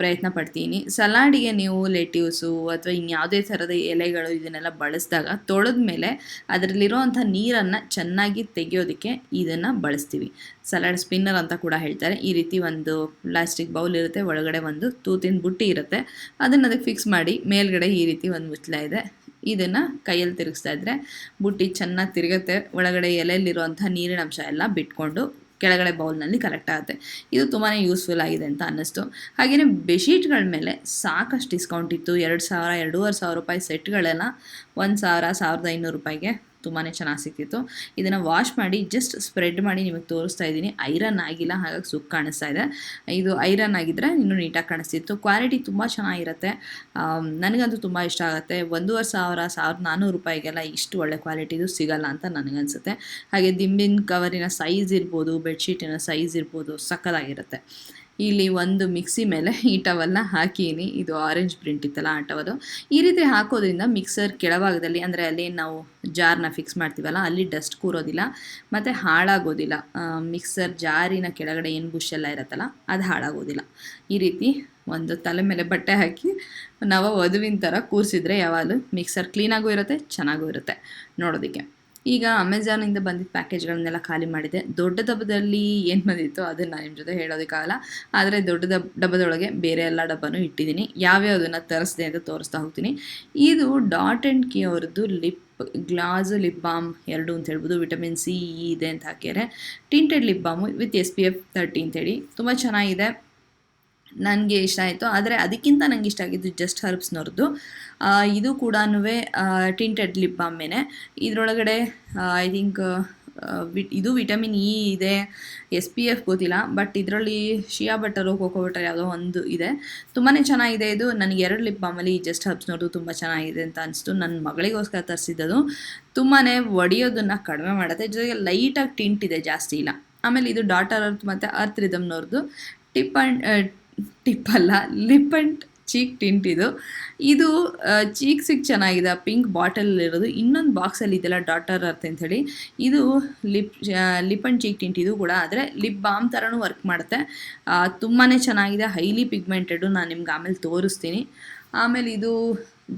ಪ್ರಯತ್ನ ಪಡ್ತೀನಿ. ಸಲಾಡಿಗೆ ನೀವು ಲೆಟ್ಯೂಸು ಅಥವಾ ಇನ್ಯಾವುದೇ ಥರದ ಎಲೆಗಳು ಇದನ್ನೆಲ್ಲ ಬಳಸಿದಾಗ ತೊಳೆದ ಮೇಲೆ ಅದರಲ್ಲಿರೋವಂಥ ನೀರನ್ನು ಚೆನ್ನಾಗಿ ತೆಗೆಯೋದಕ್ಕೆ ಇದನ್ನು ಬಳಸ್ತೀವಿ. ಸಲಾಡ್ ಸ್ಪಿನ್ನರ್ ಅಂತ ಕೂಡ ಹೇಳ್ತಾರೆ. ಈ ರೀತಿ ಒಂದು ಪ್ಲಾಸ್ಟಿಕ್ ಬೌಲ್ ಇರುತ್ತೆ, ಒಳಗಡೆ ಒಂದು ತೂತಿನ ಬುಟ್ಟಿ ಇರುತ್ತೆ. ಅದನ್ನು ಅದಕ್ಕೆ ಫಿಕ್ಸ್ ಮಾಡಿ ಮೇಲ್ಗಡೆ ಈ ರೀತಿ ಒಂದು ಮುಚ್ಚಲ ಇದೆ. ಇದನ್ನು ಕೈಯಲ್ಲಿ ತಿರುಗಿಸ್ತಾ ಇದ್ದರೆ ಬುಟ್ಟಿ ಚೆನ್ನಾಗಿ ತಿರುಗುತ್ತೆ. ಒಳಗಡೆ ಎಲೆಯಲ್ಲಿರುವಂಥ ನೀರಿನ ಅಂಶ ಎಲ್ಲ ಬಿಟ್ಕೊಂಡು ಕೆಳಗಡೆ ಬೌಲ್ನಲ್ಲಿ ಕಲೆಕ್ಟ್ ಆಗುತ್ತೆ. ಇದು ತುಂಬಾ ಯೂಸ್ಫುಲ್ ಆಗಿದೆ ಅಂತ ಅನ್ನಿಸ್ತು. ಹಾಗೆಯೇ ಬೆಡ್ಶೀಟ್ಗಳ ಮೇಲೆ ಸಾಕಷ್ಟು ಡಿಸ್ಕೌಂಟ್ ಇತ್ತು. ಎರಡು ಸಾವಿರ, ಎರಡೂವರೆ ಸಾವಿರ ರೂಪಾಯಿ ಸೆಟ್ಗಳೆಲ್ಲ ಒಂದು ಸಾವಿರ, ಸಾವಿರದ ಐನೂರು ರೂಪಾಯಿಗೆ ತುಂಬಾ ಚೆನ್ನಾಗಿ ಸಿಕ್ತಿತ್ತು. ಇದನ್ನು ವಾಶ್ ಮಾಡಿ ಜಸ್ಟ್ ಸ್ಪ್ರೆಡ್ ಮಾಡಿ ನಿಮಗೆ ತೋರಿಸ್ತಾ ಇದ್ದೀನಿ. ಐರನ್ ಆಗಿಲ್ಲ, ಹಾಗಾಗಿ ಸುಕ್ ಕಾಣಿಸ್ತಾ ಇದೆ. ಇದು ಐರನ್ ಆಗಿದ್ದರೆ ಇನ್ನೂ ನೀಟಾಗಿ ಕಾಣಿಸ್ತಿತ್ತು. ಕ್ವಾಲಿಟಿ ತುಂಬ ಚೆನ್ನಾಗಿರುತ್ತೆ. ನನಗಂತೂ ತುಂಬ ಇಷ್ಟ ಆಗುತ್ತೆ. ಒಂದೂವರೆ ಸಾವಿರ, ಸಾವಿರದ ನಾನ್ನೂರು ರೂಪಾಯಿಗೆಲ್ಲ ಇಷ್ಟು ಒಳ್ಳೆ ಕ್ವಾಲಿಟಿದು ಸಿಗಲ್ಲ ಅಂತ ನನಗನ್ಸುತ್ತೆ. ಹಾಗೆ ದಿಂಬಿನ ಕವರಿನ ಸೈಜ್ ಇರ್ಬೋದು ಬೆಡ್ಶೀಟಿನ ಸೈಜ್ ಇರ್ಬೋದು ಸಕ್ಕದಾಗಿರುತ್ತೆ ಇಲ್ಲಿ ಒಂದು ಮಿಕ್ಸಿ ಮೇಲೆ <laughs> ಈ ಟವಲ್ನ ಹಾಕೀನಿ. ಇದು ಆರೆಂಜ್ ಪ್ರಿಂಟ್ ಇತ್ತಲ್ಲ ಆ ಟವಲು ಈ ರೀತಿ ಹಾಕೋದ್ರಿಂದ ಮಿಕ್ಸರ್ ಕೆಳಭಾಗದಲ್ಲಿ ಅಂದರೆ ಅಲ್ಲಿ ನಾವು ಜಾರ್ನ ಫಿಕ್ಸ್ ಮಾಡ್ತೀವಲ್ಲ, ಅಲ್ಲಿ ಡಸ್ಟ್ ಕೂರೋದಿಲ್ಲ, ಮತ್ತು ಹಾಳಾಗೋದಿಲ್ಲ. ಮಿಕ್ಸರ್ ಜಾರಿನ ಕೆಳಗಡೆ ಏನು ಬುಷ್ ಎಲ್ಲ ಇರುತ್ತಲ್ಲ, ಅದು ಹಾಳಾಗೋದಿಲ್ಲ. ಈ ರೀತಿ ಒಂದು ತಲೆ ಮೇಲೆ ಬಟ್ಟೆ ಹಾಕಿ ನಾವು ವಧುವಿನ ಥರ ಕೂರಿಸಿದ್ರೆ ಯಾವಾಗಲೂ ಮಿಕ್ಸರ್ ಕ್ಲೀನಾಗೂ ಇರುತ್ತೆ, ಚೆನ್ನಾಗೂ ಇರುತ್ತೆ ನೋಡೋದಕ್ಕೆ. ಈಗ ಅಮೆಝಾನಿಂದ ಬಂದಿದ್ದ ಪ್ಯಾಕೇಜ್ಗಳನ್ನೆಲ್ಲ ಖಾಲಿ ಮಾಡಿದೆ. ದೊಡ್ಡ ಡಬ್ಬದಲ್ಲಿ ಏನು ಬಂದಿತ್ತು ಅದನ್ನು ನಿಮ್ಮ ಜೊತೆ ಹೇಳೋದಕ್ಕಾಗಲ್ಲ. ಆದರೆ ದೊಡ್ಡ ಡಬ್ಬದೊಳಗೆ ಬೇರೆ ಎಲ್ಲ ಡಬ್ಬನೂ ಇಟ್ಟಿದ್ದೀನಿ. ಯಾವ್ಯಾವುದನ್ನು ತರಿಸಿದೆ ಅಂತ ತೋರಿಸ್ತಾ ಹೋಗ್ತೀನಿ. ಇದು ಡಾಟ್ ಆ್ಯಂಡ್ ಕಿ ಅವ್ರದ್ದು ಲಿಪ್, ಗ್ಲಾಸ್ ಲಿಪ್ ಬಾಮ್ ಎರಡು ಅಂತ ಹೇಳ್ಬೋದು. ವಿಟಮಿನ್ ಸಿ, ಇ ಇದೆ ಅಂತ ಹಾಕ್ಯಾರೆ. Tinted lip balm with S P F thirty ಅಂತೇಳಿ ತುಂಬ ಚೆನ್ನಾಗಿದೆ. ನನಗೆ ಇಷ್ಟ ಆಯಿತು. ಆದರೆ ಅದಕ್ಕಿಂತ ನನಗೆ ಇಷ್ಟ ಆಗಿದ್ದು ಜಸ್ಟ್ ಹರ್ಬ್ಸ್ನವ್ರದ್ದು ಇದು ಕೂಡ ಟಿಂಟೆಡ್ ಲಿಪ್ ಬಾಂಬೇನೆ ಇದರೊಳಗಡೆ ಐ ಥಿಂಕ್ ಇದು ವಿಟಮಿನ್ ಇ ಇದೆ ಎಸ್ ಪಿ ಎಫ್ ಗೊತ್ತಿಲ್ಲ ಬಟ್ ಇದರಲ್ಲಿ ಶಿಯಾ ಬಟರು ಕೋಕೋ ಬಟರ್ ಯಾವುದೋ ಒಂದು ಇದೆ. ತುಂಬಾ ಚೆನ್ನಾಗಿದೆ ಇದು. ನನಗೆ ಎರಡು ಲಿಪ್ ಬಾಮಲ್ಲಿ ಜಸ್ಟ್ ಹಬ್ಸ್ನೋದು ತುಂಬ ಚೆನ್ನಾಗಿದೆ ಅಂತ ಅನಿಸ್ತು. ನನ್ನ ಮಗಳಿಗೋಸ್ಕರ ತರಿಸಿದ್ದದು. ತುಂಬಾ ಒಡೆಯೋದನ್ನು ಕಡಿಮೆ ಮಾಡುತ್ತೆ. ಜೊತೆಗೆ ಲೈಟಾಗಿ ಟಿಂಟ್ ಇದೆ ಜಾಸ್ತಿ ಇಲ್ಲ. ಆಮೇಲೆ ಇದು ಡಾಟರ್ ಅರ್ತ್ ಮತ್ತು ಅರ್ತ್ ರಿದಮ್ನವ್ರದ್ದು ಟಿಪ್ ಆ್ಯಂಡ್ ಟಿಪ್ ಅಲ್ಲ ಲಿಪ್ ಆ್ಯಂಡ್ ಚೀಕ್ ಟಿಂಟ್ ಇದು. ಇದು ಚೀಕ್ಸಿಗೆ ಚೆನ್ನಾಗಿದೆ ಪಿಂಕ್ ಬಾಟಲ್ ಇರೋದು ಇನ್ನೊಂದು ಬಾಕ್ಸಲ್ಲಿ ಇದೆಲ್ಲ ಡಾಟರ್ ಅರ್ತ್ ಅಂಥೇಳಿ. ಇದು lip lip and cheek tint ಇದು ಕೂಡ. ಆದರೆ ಲಿಪ್ ಬಾಮ್ ಥರನೂ ವರ್ಕ್ ಮಾಡುತ್ತೆ. ತುಂಬಾ ಚೆನ್ನಾಗಿದೆ, ಹೈಲಿ ಪಿಗ್ಮೆಂಟೆಡು ನಾನು ನಿಮ್ಗೆ ಆಮೇಲೆ ತೋರಿಸ್ತೀನಿ. ಆಮೇಲೆ ಇದು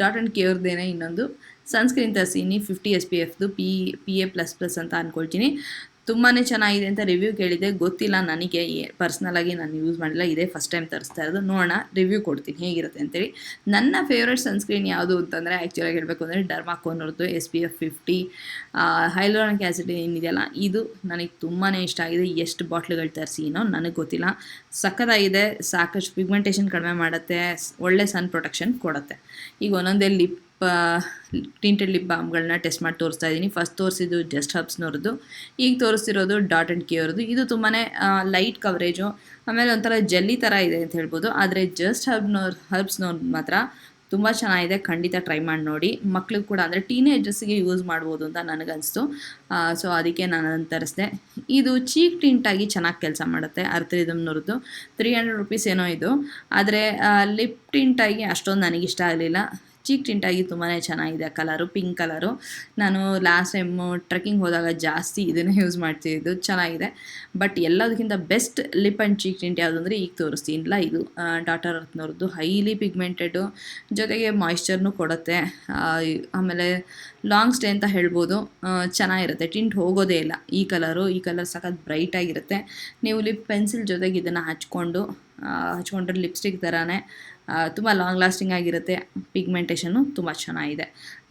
ಡಾಟ್ ಆ್ಯಂಡ್ ಕೇರ್ದೇನೆ ಇನ್ನೊಂದು. ಸನ್ಸ್ಕ್ರೀನ್ ತರಿಸೀನಿ, fifty S P ಎಫ್ದು P P A plus plus ಅಂತ ಅಂದ್ಕೊಳ್ತೀನಿ ತುಂಬಾ ಚೆನ್ನಾಗಿದೆ ಅಂತ ರಿವ್ಯೂ ಕೇಳಿದೆ ಗೊತ್ತಿಲ್ಲ ನನಗೆ ಪರ್ಸ್ನಲಾಗಿ ನಾನು ಯೂಸ್ ಮಾಡಿಲ್ಲ ಇದೇ ಫಸ್ಟ್ ಟೈಮ್ ತರಿಸ್ತಾ ಇರೋದು. ನೋಡೋಣ ರಿವ್ಯೂ ಕೊಡ್ತೀನಿ. ಹೇಗಿರುತ್ತೆ ಅಂತೇಳಿ ನನ್ನ ಫೇವ್ರೇಟ್ ಸನ್ಸ್ಕ್ರೀನ್ ಯಾವುದು ಅಂತಂದರೆ ಆ್ಯಕ್ಚುಲಾಗಿ ಹೇಳಬೇಕು ಅಂದರೆ ಡರ್ಮಾಕೋನವ್ರದ್ದು S P F fifty hyaluronic acid ಏನಿದೆಯಲ್ಲ, ಇದು ನನಗೆ ತುಂಬಾ ಇಷ್ಟ ಆಗಿದೆ. ಎಷ್ಟು ಬಾಟ್ಲುಗಳು ತರಿಸಿನೋ ನನಗೆ ಗೊತ್ತಿಲ್ಲ. ಸಖತ್ತಾಗಿದೆ. ಸಾಕಷ್ಟು ಪಿಗ್ಮೆಂಟೇಷನ್ ಕಡಿಮೆ ಮಾಡುತ್ತೆ. ಒಳ್ಳೆ ಸನ್ ಪ್ರೊಟೆಕ್ಷನ್ ಕೊಡುತ್ತೆ. ಈಗ ಒಂದೊಂದೇ ಲಿಪ್ ಟಿಂಟೆಡ್ ಲಿಪ್ ಬಾಮ್ಗಳನ್ನ ಟೆಸ್ಟ್ ಮಾಡಿ ತೋರಿಸ್ತಾ ಇದ್ದೀನಿ. ಫಸ್ಟ್ ತೋರಿಸಿದ್ದು ಜಸ್ಟ್ ಹಬ್ಸ್ನವ್ರದ್ದು ಈಗ ತೋರಿಸ್ತಿರೋದು ಡಾಟ್ ಆ್ಯಂಡ್ ಕೇರ್ದು ಇದು ತುಂಬಾ ಲೈಟ್ ಕವರೇಜು ಆಮೇಲೆ ಒಂಥರ ಜಲ್ಲಿ ಥರ ಇದೆ ಅಂತ ಹೇಳ್ಬೋದು. ಆದರೆ ಜಸ್ಟ್ ಹಬ್ನವ್ರ ಹರ್ಬ್ಸ್ನವ್ರು ಮಾತ್ರ ತುಂಬ ಚೆನ್ನಾಗಿದೆ. ಖಂಡಿತ ಟ್ರೈ ಮಾಡಿ ನೋಡಿ. ಮಕ್ಳಿಗೆ ಕೂಡ ಅಂದರೆ ಟೀನೇಜರ್ಸ್ಗೆ ಯೂಸ್ ಮಾಡ್ಬೋದು ಅಂತ ನನಗನ್ನಿಸ್ತು ಸೊ ಅದಕ್ಕೆ ನಾನು ಅದನ್ನು ತರಿಸಿದೆ. ಇದು ಚೀಕ್ ಟಿಂಟಾಗಿ ಚೆನ್ನಾಗಿ ಕೆಲಸ ಮಾಡುತ್ತೆ ಅರ್ಥರಿದಮ್ನವ್ರದ್ದು ತ್ರೀ ಹಂಡ್ರೆಡ್ ರುಪೀಸ್ ಏನೋ ಇದು. ಆದರೆ ಲಿಪ್ ಟಿಂಟಾಗಿ ಅಷ್ಟೊಂದು ನನಗಿಷ್ಟ ಆಗಲಿಲ್ಲ. ಚೀಕ್ ಟಿಂಟಾಗಿ ತುಂಬಾ ಚೆನ್ನಾಗಿದೆ ಕಲರು, ಪಿಂಕ್ ಕಲರು. ನಾನು ಲಾಸ್ಟ್ ಟೈಮು ಟ್ರೆಕ್ಕಿಂಗ್ ಹೋದಾಗ ಜಾಸ್ತಿ ಇದನ್ನೇ ಯೂಸ್ ಮಾಡ್ತಿದ್ದು, ಚೆನ್ನಾಗಿದೆ. ಬಟ್ ಎಲ್ಲದಕ್ಕಿಂತ best lip and cheek tint ಯಾವುದು ಅಂದರೆ ಈಗ ತೋರಿಸ್ತೀನಿಲ್ಲ ಇದು ಡಾಟರ್ ಅರ್ತ್ನವ್ರದ್ದು ಹೈಲಿ ಪಿಗ್ಮೆಂಟೆಡು. ಜೊತೆಗೆ ಮಾಯಿಶ್ಚರ್ನು ಕೊಡುತ್ತೆ. ಆಮೇಲೆ ಲಾಂಗ್ ಸ್ಟೇ ಅಂತ ಹೇಳ್ಬೋದು. ಚೆನ್ನಾಗಿರುತ್ತೆ. ಟಿಂಟ್ ಹೋಗೋದೇ ಇಲ್ಲ. ಈ ಕಲರು, ಈ ಕಲರ್ ಸಖತ್ ಬ್ರೈಟಾಗಿರುತ್ತೆ ನೀವು ಲಿಪ್ ಪೆನ್ಸಿಲ್ ಜೊತೆಗೆ ಇದನ್ನು ಹಚ್ಕೊಂಡು ಹಚ್ಕೊಂಡ್ರೆ ಲಿಪ್ಸ್ಟಿಕ್ ಥರನೇ ತುಂಬ ಲಾಂಗ್ ಲಾಸ್ಟಿಂಗ್ ಆಗಿರುತ್ತೆ. ಪಿಗ್ಮೆಂಟೇಷನು ತುಂಬ ಚೆನ್ನಾಗಿದೆ.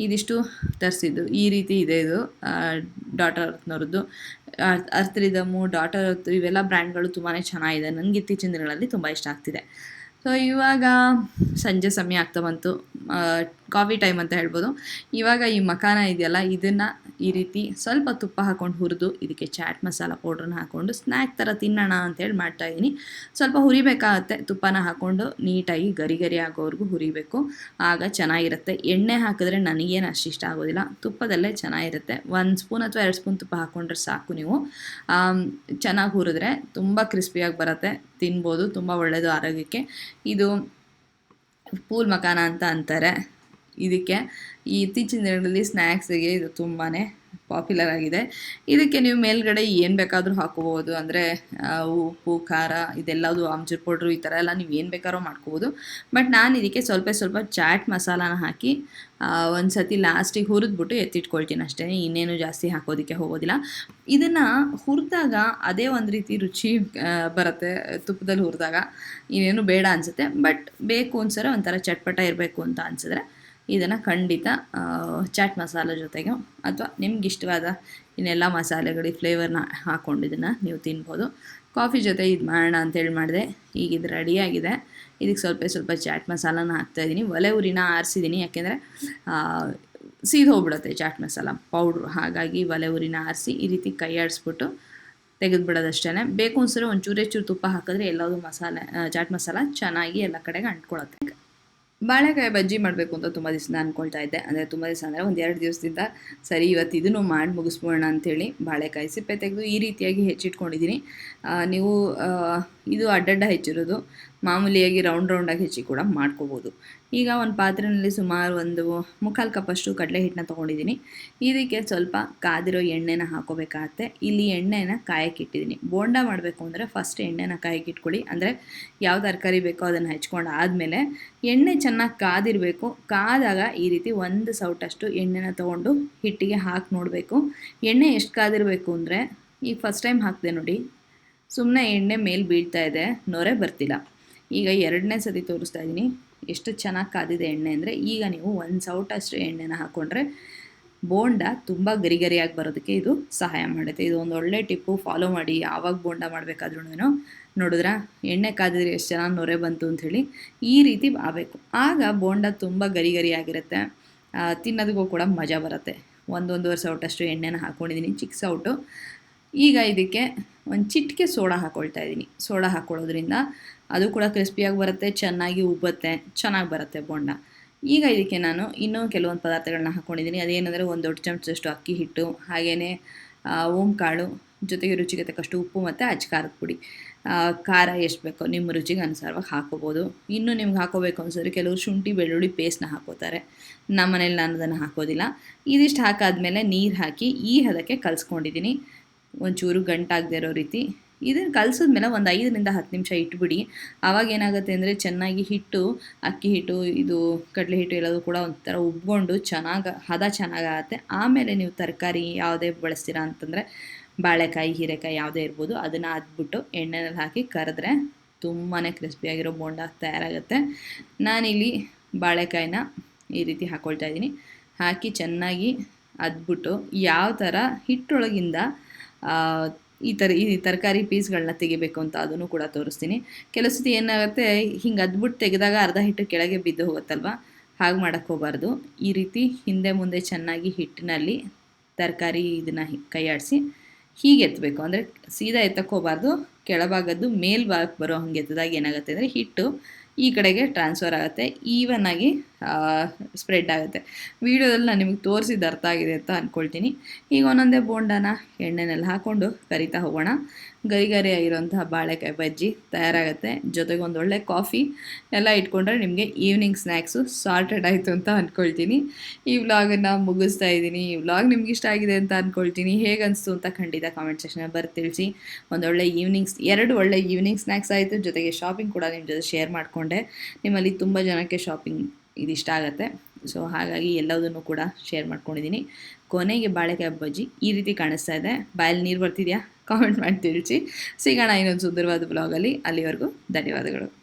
ಇದಿಷ್ಟು ತರಿಸಿದ್ದು. ಈ ರೀತಿ ಇದೆ ಇದು ಡಾಟರ್ ಅರ್ತ್ನವ್ರದ್ದು ಅರ್ಥರಿದಮು ಡಾಟರ್ ಅರ್ತ್ ಇವೆಲ್ಲ ಬ್ರ್ಯಾಂಡ್ಗಳು ತುಂಬಾ ಚೆನ್ನಾಗಿದೆ. ನನಗೆ ಇತ್ತೀಚಿನ ದಿನಗಳಲ್ಲಿ ತುಂಬ ಇಷ್ಟ ಆಗ್ತಿದೆ. ಸೊ ಇವಾಗ ಸಂಜೆ ಸಮಯ ಆಗ್ತಾ ಬಂತು. ಕಾಫಿ ಟೈಮ್ ಅಂತ ಹೇಳ್ಬೋದು. ಇವಾಗ ಈ ಮಖಾನ ಇದೆಯಲ್ಲ, ಇದನ್ನು ಈ ರೀತಿ ಸ್ವಲ್ಪ ತುಪ್ಪ ಹಾಕ್ಕೊಂಡು ಹುರಿದು ಇದಕ್ಕೆ ಚಾಟ್ ಮಸಾಲ ಪೌಡ್ರನ್ನ ಹಾಕ್ಕೊಂಡು ಸ್ನ್ಯಾಕ್ ಥರ ತಿನ್ನೋಣ ಅಂತೇಳಿ ಮಾಡ್ತಾಯಿದ್ದೀನಿ ಸ್ವಲ್ಪ ಹುರಿಬೇಕಾಗತ್ತೆ, ತುಪ್ಪನ ಹಾಕ್ಕೊಂಡು ನೀಟಾಗಿ ಗರಿ ಗರಿ ಆಗೋವರೆಗೂ ಹುರಿಬೇಕು. ಆಗ ಚೆನ್ನಾಗಿರುತ್ತೆ. ಎಣ್ಣೆ ಹಾಕಿದ್ರೆ ನನಗೇನು ಅಷ್ಟು ಇಷ್ಟ ಆಗೋದಿಲ್ಲ. ತುಪ್ಪದಲ್ಲೇ ಚೆನ್ನಾಗಿರುತ್ತೆ. ಒಂದು ಸ್ಪೂನ್ ಅಥವಾ ಎರಡು ಸ್ಪೂನ್ ತುಪ್ಪ ಹಾಕ್ಕೊಂಡ್ರೆ ಸಾಕು ನೀವು. ಚೆನ್ನಾಗಿ ಹುರಿದ್ರೆ ತುಂಬ ಕ್ರಿಸ್ಪಿಯಾಗಿ ಬರುತ್ತೆ. ತಿನ್ಬೋದು, ತುಂಬ ಒಳ್ಳೆಯದು ಆರೋಗ್ಯಕ್ಕೆ. ಇದು ಪೂಲ್ ಮಖಾನ ಅಂತ ಅಂತಾರೆ. ಇದಕ್ಕೆ ಈ ಇತ್ತೀಚಿನ ದಿನಗಳಲ್ಲಿ ಸ್ನ್ಯಾಕ್ಸಿಗೆ ಇದು ತುಂಬಾ ಪಾಪ್ಯುಲರ್ ಆಗಿದೆ. ಇದಕ್ಕೆ ನೀವು ಮೇಲ್ಗಡೆ ಏನು ಬೇಕಾದರೂ ಹಾಕೋಬೋದು ಅಂದರೆ ಉಪ್ಪು, ಖಾರ ಇದೆಲ್ಲದು ಆಮ್ಚೂರ್ ಪೌಡ್ರು ಈ ಥರ ಎಲ್ಲ ನೀವು ಏನು ಬೇಕಾದ್ರೂ ಮಾಡ್ಕೋಬೋದು ಬಟ್ ನಾನು ಇದಕ್ಕೆ ಸ್ವಲ್ಪ ಸ್ವಲ್ಪ ಚಾಟ್ ಮಸಾಲಾನ ಹಾಕಿ ಒಂದು ಸತಿ ಲಾಸ್ಟಿಗೆ ಹುರಿದ್ಬಿಟ್ಟು ಎತ್ತಿಟ್ಕೊಳ್ತೀನಿ ಅಷ್ಟೇ ಇನ್ನೇನು ಜಾಸ್ತಿ ಹಾಕೋದಕ್ಕೆ ಹೋಗೋದಿಲ್ಲ. ಇದನ್ನು ಹುರಿದಾಗ ಅದೇ ಒಂದು ರೀತಿ ರುಚಿ ಬರುತ್ತೆ. ತುಪ್ಪದಲ್ಲಿ ಹುರಿದಾಗ ಇನ್ನೇನು ಬೇಡ ಅನಿಸುತ್ತೆ. ಬಟ್ ಬೇಕು ಅನ್ಸರೆ ಒಂಥರ ಚಟ್ಪಟ ಇರಬೇಕು ಅಂತ ಅನಿಸಿದ್ರೆ ಇದನ್ನು ಖಂಡಿತ ಚಾಟ್ ಮಸಾಲ ಜೊತೆಗೆ ಅಥವಾ ನಿಮ್ಗೆ ಇಷ್ಟವಾದ ಇನ್ನೆಲ್ಲ ಮಸಾಲೆಗಳಿಗೆ ಫ್ಲೇವರ್ನ ಹಾಕ್ಕೊಂಡು ಇದನ್ನು ನೀವು ತಿನ್ಬೋದು. ಕಾಫಿ ಜೊತೆ ಇದು ಮಾಡೋಣ ಅಂತೇಳಿ ಮಾಡಿದೆ. ಈಗ ಇದು ರೆಡಿಯಾಗಿದೆ ಇದಕ್ಕೆ ಸ್ವಲ್ಪ ಸ್ವಲ್ಪ ಚಾಟ್ ಮಸಾಲಾನ ಹಾಕ್ತಾಯಿದ್ದೀನಿ ಒಲೆ ಉರಿನ ಆರಿಸಿದ್ದೀನಿ ಯಾಕೆಂದರೆ ಸೀದ್ ಹೋಗ್ಬಿಡುತ್ತೆ ಚಾಟ್ ಮಸಾಲ. ಪೌಡ್ರು ಹಾಗಾಗಿ ಒಲೆ ಉರಿನ ಆರಿಸಿ ಈ ರೀತಿ ಕೈ ಆಡಿಸ್ಬಿಟ್ಟು ತೆಗೆದುಬಿಡೋದಷ್ಟೇ ಬೇಕು ಅನ್ಸಿದ್ರೆ ಒಂಚೂರೇ ಚೂರು ತುಪ್ಪ ಹಾಕಿದ್ರೆ ಎಲ್ಲದೂ ಮಸಾಲೆ ಚಾಟ್ ಮಸಾಲ ಚೆನ್ನಾಗಿ ಎಲ್ಲ ಕಡೆಗೆ ಅಂಟ್ಕೊಳತ್ತೆ. ಬಾಳೆಕಾಯಿ ಬಜ್ಜಿ ಮಾಡಬೇಕು ಅಂತ ತುಂಬ ದಿವಸದಿಂದ ಅಂದ್ಕೊಳ್ತಾ ಇದ್ದೆ. ಅಂದರೆ ತುಂಬ ದಿವಸ ಅಂದರೆ ಒಂದು ಎರಡು ದಿವಸದಿಂದ ಸರಿ ಇವತ್ತು ಇದನ್ನು ಮಾಡಿ ಮುಗಿಸ್ಬೋಣ ಅಂಥೇಳಿ ಬಾಳೆಕಾಯಿ ಸಿಪ್ಪೆ ತೆಗೆದು ಈ ರೀತಿಯಾಗಿ ಹೆಚ್ಚಿಟ್ಕೊಂಡಿದ್ದೀನಿ. ನೀವು ಇದು ಅಡ್ಡಡ್ಡ ಹೆಚ್ಚಿರೋದು. ಮಾಮೂಲಿಯಾಗಿ ರೌಂಡ್ ರೌಂಡಾಗಿ ಹೆಚ್ಚಿ ಕೂಡ ಮಾಡ್ಕೋಬೋದು. ಈಗ ಒಂದು ಪಾತ್ರೆಯಲ್ಲಿ ಸುಮಾರು ಒಂದು ಮುಕ್ಕಾಲು ಕಪ್ಪಷ್ಟು ಕಡಲೆ ಹಿಟ್ಟನ್ನ ತೊಗೊಂಡಿದ್ದೀನಿ. ಇದಕ್ಕೆ ಸ್ವಲ್ಪ ಕಾದಿರೋ ಎಣ್ಣೆನ ಹಾಕೋಬೇಕಾಗತ್ತೆ. ಇಲ್ಲಿ ಎಣ್ಣೆನ ಕಾಯಕ್ಕಿಟ್ಟಿದ್ದೀನಿ ಬೋಂಡ ಮಾಡಬೇಕು ಅಂದರೆ ಫಸ್ಟ್ ಎಣ್ಣೆನ ಕಾಯಕ್ಕಿಟ್ಕೊಳ್ಳಿ ಅಂದರೆ ಯಾವ ತರಕಾರಿ ಬೇಕೋ ಅದನ್ನು ಹೆಚ್ಕೊಂಡು ಆದಮೇಲೆ ಎಣ್ಣೆ ಚೆನ್ನಾಗಿ ಕಾದಿರಬೇಕು. ಕಾದಾಗ ಈ ರೀತಿ ಒಂದು ಸೌಟಷ್ಟು ಎಣ್ಣೆನ ತೊಗೊಂಡು ಹಿಟ್ಟಿಗೆ ಹಾಕಿ ನೋಡಬೇಕು. ಎಣ್ಣೆ ಎಷ್ಟು ಕಾದಿರಬೇಕು ಅಂದರೆ, ಈಗ ಫಸ್ಟ್ ಟೈಮ್ ಹಾಕಿದೆ ನೋಡಿ ಸುಮ್ಮನೆ ಎಣ್ಣೆ ಮೇಲೆ ಬೀಳ್ತಾ ಇದೆ. ನೊರೆ ಬರ್ತಿಲ್ಲ. ಈಗ ಎರಡನೇ ಸತಿ ತೋರಿಸ್ತಾ ಇದ್ದೀನಿ. ಎಷ್ಟು ಚೆನ್ನಾಗಿ ಕಾದಿದೆ ಎಣ್ಣೆ ಅಂದರೆ ಈಗ ನೀವು ಒಂದು ಸೌಟಷ್ಟು ಎಣ್ಣೆನ ಹಾಕ್ಕೊಂಡ್ರೆ ಬೋಂಡ ತುಂಬ ಗರಿಗರಿಯಾಗಿ ಬರೋದಕ್ಕೆ ಇದು ಸಹಾಯ ಮಾಡುತ್ತೆ. ಇದು ಒಂದು ಒಳ್ಳೆ ಟಿಪ್ಪು ಫಾಲೋ ಮಾಡಿ ಯಾವಾಗ ಬೋಂಡ ಮಾಡಬೇಕಾದ್ರೂ ನೋಡಿದ್ರಾ? ಎಣ್ಣೆ ಕಾದಿದ್ರೆ ಎಷ್ಟು ಚೆನ್ನಾಗಿ ನೊರೆ ಬಂತು ಅಂಥೇಳಿ ಈ ರೀತಿ ಆಗಬೇಕು ಆಗ ಬೋಂಡ ತುಂಬ ಗರಿಗರಿಯಾಗಿರುತ್ತೆ. ತಿನ್ನೋದಕ್ಕೂ ಕೂಡ ಮಜಾ ಬರುತ್ತೆ. ಒಂದೊಂದುವರೆ ಸೌಟಷ್ಟು ಎಣ್ಣೆನ ಹಾಕ್ಕೊಂಡಿದ್ದೀನಿ ಚಿಕ್ಕ ಸೌಟು. ಈಗ ಇದಕ್ಕೆ ಒಂದು ಚಿಟಿಕೆ ಸೋಡಾ ಹಾಕ್ಕೊಳ್ತಾ ಇದ್ದೀನಿ. ಸೋಡಾ ಹಾಕ್ಕೊಳ್ಳೋದ್ರಿಂದ ಅದು ಕೂಡ ಕ್ರಿಸ್ಪಿಯಾಗಿ ಬರುತ್ತೆ, ಚೆನ್ನಾಗಿ ಉಬ್ಬುತ್ತೆ, ಚೆನ್ನಾಗಿ ಬರುತ್ತೆ ಬೋಂಡ. ಈಗ ಇದಕ್ಕೆ ನಾನು ಇನ್ನೂ ಕೆಲವೊಂದು ಪದಾರ್ಥಗಳನ್ನ ಹಾಕ್ಕೊಂಡಿದ್ದೀನಿ ಅದೇನೆಂದರೆ ಒಂದು ದೊಡ್ಡ ಚಮಚದಷ್ಟು ಅಕ್ಕಿ ಹಿಟ್ಟು ಹಾಗೆಯೇ ಓಂ ಕಾಳು, ಜೊತೆಗೆ ರುಚಿಗೆ ತಕ್ಕಷ್ಟು ಉಪ್ಪು ಮತ್ತು ಅಚ್ಚ ಖಾರದ ಪುಡಿ. ಖಾರ ಎಷ್ಟು ಬೇಕೋ ನಿಮ್ಮ ರುಚಿಗೆ ಅನುಸಾರವಾಗಿ ಹಾಕೋಬೋದು. ಇನ್ನೂ ನಿಮ್ಗೆ ಹಾಕೋಬೇಕು ಅನ್ಸಿದ್ರೆ ಕೆಲವರು ಶುಂಠಿ, ಬೆಳ್ಳುಳ್ಳಿ ಪೇಸ್ಟ್ನ ಹಾಕೋತಾರೆ. ನಮ್ಮ ಮನೇಲಿ ನಾನು ಅದನ್ನು ಹಾಕೋದಿಲ್ಲ. ಇದಿಷ್ಟು ಹಾಕಾದ್ಮೇಲೆ ನೀರು ಹಾಕಿ ಈ ಹದಕ್ಕೆ ಕಲಿಸ್ಕೊಂಡಿದ್ದೀನಿ. ಒಂಚೂರು ಗಂಟಾಗದೆ ಇರೋ ರೀತಿ. ಇದನ್ನು ಮೇಲೆ ಒಂದು ಐದರಿಂದ ಹತ್ತು ನಿಮಿಷ ಇಟ್ಬಿಡಿ. ಆವಾಗ ಏನಾಗುತ್ತೆ ಅಂದರೆ ಚೆನ್ನಾಗಿ ಹಿಟ್ಟು, ಅಕ್ಕಿ ಹಿಟ್ಟು, ಇದು ಕಡಲೆ ಹಿಟ್ಟು ಎಲ್ಲದೂ ಕೂಡ ಒಂಥರ ಉಬ್ಬಿಕೊಂಡು ಚೆನ್ನಾಗಿ, ಹದ ಚೆನ್ನಾಗಾಗತ್ತೆ ಆಮೇಲೆ ನೀವು ತರಕಾರಿ ಯಾವುದೇ ಬಳಸ್ತೀರಾ ಅಂತಂದರೆ ಬಾಳೆಕಾಯಿ, ಹೀರೆಕಾಯಿ ಯಾವುದೇ ಇರ್ಬೋದು, ಅದನ್ನು ಅದ್ಬಿಟ್ಟು ಎಣ್ಣೆನಲ್ಲಿ ಹಾಕಿ ಕರೆದ್ರೆ ತುಂಬಾ ಕ್ರಿಸ್ಪಿಯಾಗಿರೋ ಬೋಂಡ ತಯಾರಾಗುತ್ತೆ. ನಾನಿಲ್ಲಿ ಬಾಳೆಕಾಯಿನ ಈ ರೀತಿ ಹಾಕ್ಕೊಳ್ತಾ ಇದ್ದೀನಿ. ಹಾಕಿ ಚೆನ್ನಾಗಿ ಅದ್ಬಿಟ್ಟು ಯಾವ ಥರ ಹಿಟ್ಟೊಳಗಿಂದ ಈ ಥರ ಈ ತರಕಾರಿ ಪೀಸ್ಗಳನ್ನ ತೆಗಿಬೇಕು ಅಂತ ಅದನ್ನು ಕೂಡ ತೋರಿಸ್ತೀನಿ. ಕೆಲವು ಸತಿ ಏನಾಗುತ್ತೆ, ಹಿಂಗೆ ಅದ್ಬಿಟ್ಟು ತೆಗೆದಾಗ ಅರ್ಧ ಹಿಟ್ಟು ಕೆಳಗೆ ಬಿದ್ದು ಹೋಗುತ್ತಲ್ವ? ಹಾಗೆ ಮಾಡೋಕ್ಕೆ ಹೋಗಬಾರ್ದು. ಈ ರೀತಿ ಹಿಂದೆ ಮುಂದೆ ಚೆನ್ನಾಗಿ ಹಿಟ್ಟಿನಲ್ಲಿ ತರಕಾರಿ ಇದನ್ನು ಕೈಯಾಡಿಸಿ ಹೀಗೆ ಎತ್ತಬೇಕು ಅಂದರೆ ಸೀದಾ ಎತ್ತಕ್ಕೋಬಾರ್ದು ಕೆಳಭಾಗದ್ದು ಮೇಲ್ಭಾಗಕ್ಕೆ ಬರೋ ಹಂಗೆ ಎತ್ತಿದಾಗ ಏನಾಗುತ್ತೆ ಅಂದರೆ ಹಿಟ್ಟು ಈ ಕಡೆಗೆ ಟ್ರಾನ್ಸ್ಫರ್ ಆಗುತ್ತೆ ಈವನ್ ಆಗಿ ಸ್ಪ್ರೆಡ್ ಆಗುತ್ತೆ. ವಿಡಿಯೋದಲ್ಲಿ ನಾನು ನಿಮಗೆ ತೋರಿಸಿದ್ದು ಅರ್ಥ ಆಗಿದೆ ಅಂತ ಅಂದ್ಕೊಳ್ತೀನಿ ಈಗ ಒಂದೊಂದೇ ಬೋಂಡನ ಎಣ್ಣೆನಲ್ಲಿ ಹಾಕ್ಕೊಂಡು ಕರಿತಾ ಹೋಗೋಣ. ಗರಿ ಗರಿ ಆಗಿರೋಂತಹ ಬಾಳೆಕಾಯಿ ಬಜ್ಜಿ ತಯಾರಾಗುತ್ತೆ. ಜೊತೆಗೆ ಒಂದು ಒಳ್ಳೆ ಕಾಫಿ ಎಲ್ಲ ಇಟ್ಕೊಂಡ್ರೆ ನಿಮಗೆ ಈವ್ನಿಂಗ್ ಸ್ನ್ಯಾಕ್ಸು ಸಾರ್ಟೆಡ್ ಆಯಿತು ಅಂತ ಅಂದ್ಕೊಳ್ತೀನಿ ಈ ವ್ಲಾಗನ್ನು ಮುಗಿಸ್ತಾ ಇದ್ದೀನಿ. ಈ ವ್ಲಾಗ್ ನಿಮ್ಗೆ ಇಷ್ಟ ಆಗಿದೆ ಅಂತ ಅಂದ್ಕೊಳ್ತೀನಿ ಹೇಗೆ ಅನಿಸ್ತು ಅಂತ ಖಂಡಿತ ಕಾಮೆಂಟ್ ಸೆಕ್ಷನಲ್ಲಿ ಬರ್ ತಿಳಿಸಿ. ಒಂದೊಳ್ಳೆ ಈವ್ನಿಂಗ್ಸ್ ಎರಡು ಒಳ್ಳೆ ಈವ್ನಿಂಗ್ ಸ್ನ್ಯಾಕ್ಸ್ ಆಯಿತು. ಜೊತೆಗೆ ಶಾಪಿಂಗ್ ಕೂಡ ನಿಮ್ಮ ಜೊತೆ ಶೇರ್ ಮಾಡಿಕೊಂಡೆ. ನಿಮ್ಮಲ್ಲಿ ತುಂಬ ಜನಕ್ಕೆ ಶಾಪಿಂಗ್ ಇದಿಷ್ಟ ಆಗುತ್ತೆ. ಸೊ ಹಾಗಾಗಿ ಎಲ್ಲದನ್ನು ಕೂಡ ಶೇರ್ ಮಾಡ್ಕೊಂಡಿದ್ದೀನಿ. ಕೊನೆಗೆ ಬಾಳೆಕಾಯಿ ಬಜ್ಜಿ ಈ ರೀತಿ ಕಾಣಿಸ್ತಾ ಇದೆ. ಬಾಯಲ್ಲಿ ನೀರು ಬರ್ತಿದೆಯಾ? ಕಾಮೆಂಟ್ ಮಾಡಿ ತಿಳಿಸಿ. ಸಿಗೋಣ ಇನ್ನೊಂದು ಸುಂದರವಾದ ಬ್ಲಾಗಲ್ಲಿ ಅಲ್ಲಿವರೆಗೂ ಧನ್ಯವಾದಗಳು.